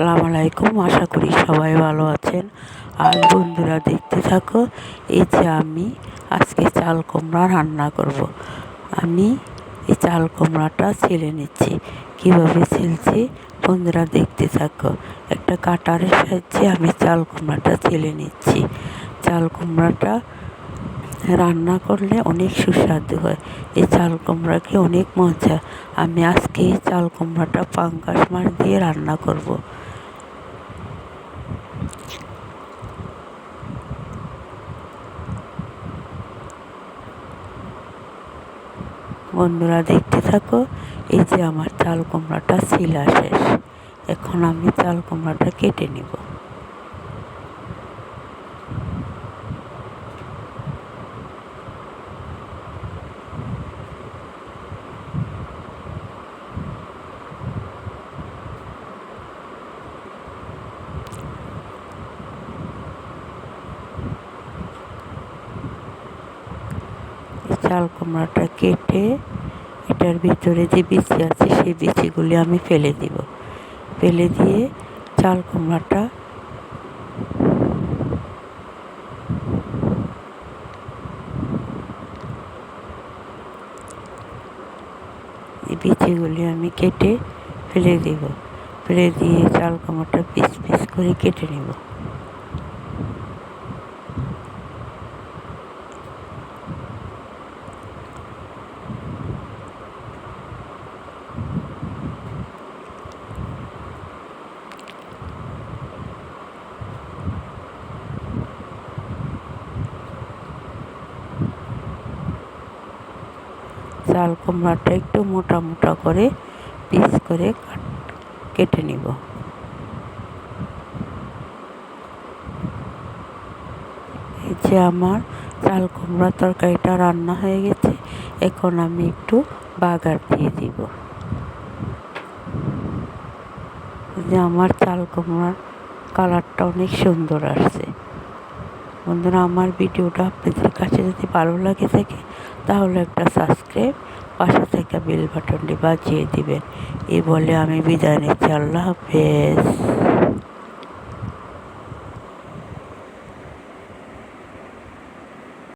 আসসালামু আলাইকুম। আশা করি সবাই ভালো আছেন। আর বন্ধুরা, দেখতে থাকো, এই যে আমি আজকে চাল কুমড়া রান্না করব। আমি এই চাল কুমড়াটা ছেলে নিচ্ছি। কীভাবে ছেলছি? বন্ধুরা, দেখতে থাকো। একটা কাটারের সাহায্যে আমি চাল কুমড়াটা ছেলে নিচ্ছি। চাল কুমড়াটা রান্না করলে অনেক সুস্বাদু হয়। এই চাল কুমড়াকে অনেক মজা। আমি আজকে এই চাল কুমড়াটা পাঙ্কাশ মাছ দিয়ে রান্না করব। বন্ধুরা দেখতে থাকো, এই যে আমার চাল কুমড়াটা, শিলা শেষ। এখন আমি চাল কুমড়াটা কেটে নিব। চাল কুমড়াটা কেটে এটার ভিতরে যে বিচি আছে, সেই বিচিগুলি আমি ফেলে দিব। ফেলে দিয়ে চাল কুমড়াটা বিচিগুলি আমি কেটে ফেলে দিব। ফেলে দিয়ে চাল কুমড়াটা পিস পিস করে কেটে নেব। চাল কুমড়াটা একটু মোটা মোটা করে পিস করে কেটে নিব। এই যে আমার চাল কুমড়া তরকারিটা রান্না হয়ে গেছে, এখন আমি একটু বাগার দিয়ে দিব। যে আমার চাল কুমড়ার কালারটা অনেক সুন্দর আসছে। বন্ধুরা, আমার ভিডিওটা আপনাদের কাছে যদি ভালো লাগে থাকে তাহলে একটা সাবস্ক্রাইব পাশে থেকে বেল বাটনটি বাজিয়ে দিবেন। এই বলে আমি বিদায় নিচ্ছি। আল্লাহ হাফেজ।